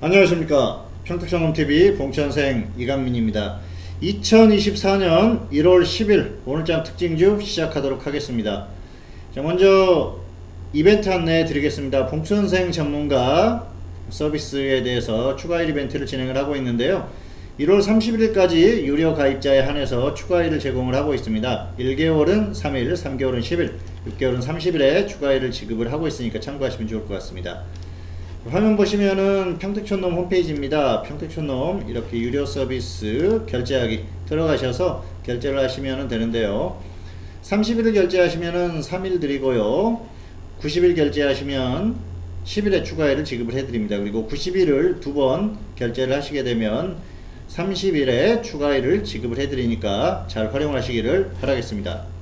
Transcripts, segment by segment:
안녕하십니까. 평택성홈TV 봉천생 이강민입니다. 2024년 1월 10일 오늘장 특징주 시작하도록 하겠습니다. 자 먼저 이벤트 안내 드리겠습니다. 봉천생 전문가 서비스에 대해서 추가일 이벤트를 진행을 하고 있는데요. 1월 31일까지 유료 가입자에 한해서 추가일을 제공을 하고 있습니다. 1개월은 3일, 3개월은 10일, 6개월은 30일에 추가일을 지급을 하고 있으니까 참고하시면 좋을 것 같습니다 화면 보시면은 평택촌놈 홈페이지입니다. 평택촌놈 이렇게 유료 서비스 결제하기 들어가셔서 결제를 하시면 되는데요. 30일을 결제하시면은 3일 드리고요. 90일 결제하시면 10일에 추가일을 지급을 해드립니다. 그리고 90일을 두 번 결제를 하시게 되면 30일에 추가일을 지급을 해드리니까 잘 활용하시기를 바라겠습니다.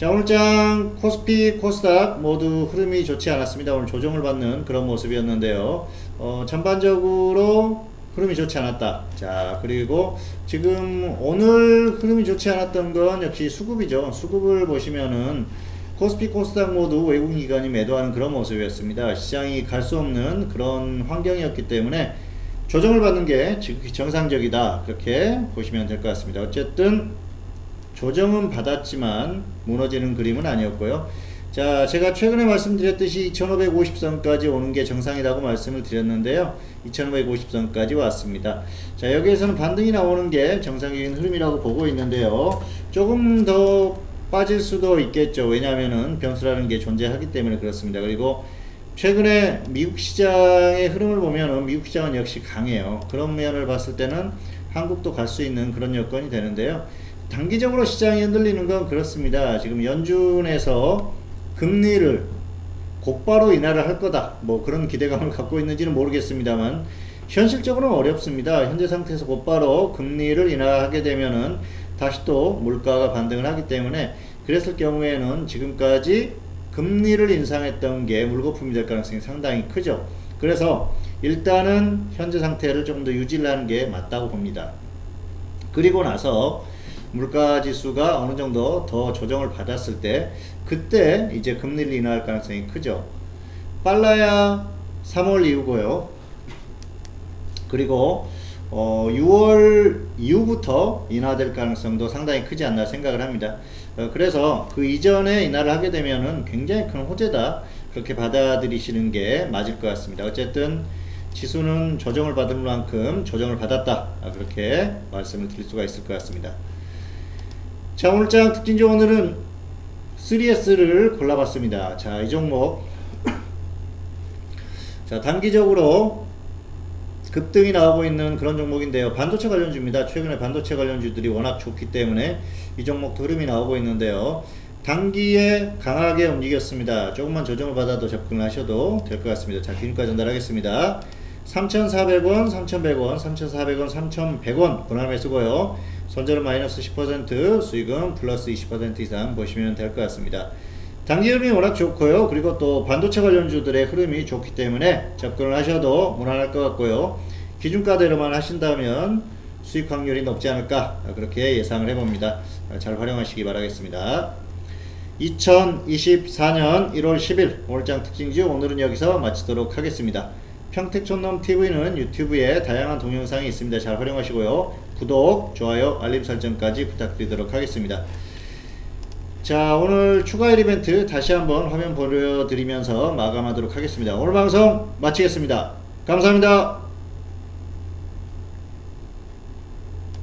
자 오늘장 코스피 코스닥 모두 흐름이 좋지 않았습니다. 오늘 조정을 받는 그런 모습이었는데요. 어, 전반적으로 흐름이 좋지 않았다. 자 그리고 지금 오늘 흐름이 좋지 않았던 건 역시 수급이죠. 수급을 보시면은 코스피 코스닥 모두 외국 기관이 매도하는 그런 모습이었습니다. 시장이 갈 수 없는 그런 환경이었기 때문에 조정을 받는 게 지극히 정상적이다. 그렇게 보시면 될 것 같습니다. 어쨌든 조정은 받았지만 무너지는 그림은 아니었고요. 자, 제가 최근에 말씀드렸듯이 2550선까지 오는 게 정상이라고 말씀을 드렸는데요. 2550선까지 왔습니다. 자, 여기에서는 반등이 나오는 게 정상적인 흐름이라고 보고 있는데요. 조금 더 빠질 수도 있겠죠. 왜냐하면은 변수라는 게 존재하기 때문에 그렇습니다. 그리고 최근에 미국 시장의 흐름을 보면은 미국 시장은 역시 강해요. 그런 면을 봤을 때는 한국도 갈 수 있는 그런 여건이 되는데요. 단기적으로 시장이 흔들리는 건 그렇습니다. 지금 연준에서 금리를 곧바로 인하를 할 거다. 뭐 그런 기대감을 갖고 있는지는 모르겠습니다만 현실적으로는 어렵습니다. 현재 상태에서 곧바로 금리를 인하하게 되면은 다시 또 물가가 반등을 하기 때문에 그랬을 경우에는 지금까지 금리를 인상했던 게 물거품이 될 가능성이 상당히 크죠. 그래서 일단은 현재 상태를 조금 더 유지를 하는 게 맞다고 봅니다. 그리고 나서 물가 지수가 어느 정도 더 조정을 받았을 때 그때 이제 금리를 인하할 가능성이 크죠. 빨라야 3월 이후고요. 그리고 어 6월 이후부터 인하될 가능성도 상당히 크지 않나 생각을 합니다. 어 그래서 그 이전에 인하를 하게 되면은 굉장히 큰 호재다 그렇게 받아들이시는 게 맞을 것 같습니다. 어쨌든 지수는 조정을 받은 만큼 조정을 받았다 아, 그렇게 말씀을 드릴 수가 있을 것 같습니다. 자 오늘 장 특징주 오늘은 3S를 골라봤습니다. 자 이 종목 자 단기적으로 급등이 나오고 있는 그런 종목인데요. 반도체 관련주입니다. 최근에 반도체 관련주들이 워낙 좋기 때문에 이 종목도 흐름이 나오고 있는데요. 단기에 강하게 움직였습니다. 조금만 조정을 받아도 접근을 하셔도 될 것 같습니다. 자, 기준가 전달하겠습니다. 3,400원, 3,100원, 3,400원, 3,100원 분할매 쓰고요. 손절은 마이너스 10%, 수익은 플러스 20% 이상 보시면 될 것 같습니다. 단기 흐름이 워낙 좋고요. 그리고 또 반도체 관련주들의 흐름이 좋기 때문에 접근을 하셔도 무난할 것 같고요. 기준가대로만 하신다면 수익 확률이 높지 않을까 그렇게 예상을 해봅니다. 잘 활용하시기 바라겠습니다. 2024년 1월 10일 오늘장 특징주 오늘은 여기서 마치도록 하겠습니다. 평택촌놈 TV는 유튜브에 다양한 동영상이 있습니다. 잘 활용하시고요. 구독, 좋아요, 알림 설정까지 부탁드리도록 하겠습니다. 자 오늘 추가일 이벤트 다시 한번 화면 보여드리면서 마감하도록 하겠습니다. 오늘 방송 마치겠습니다. 감사합니다.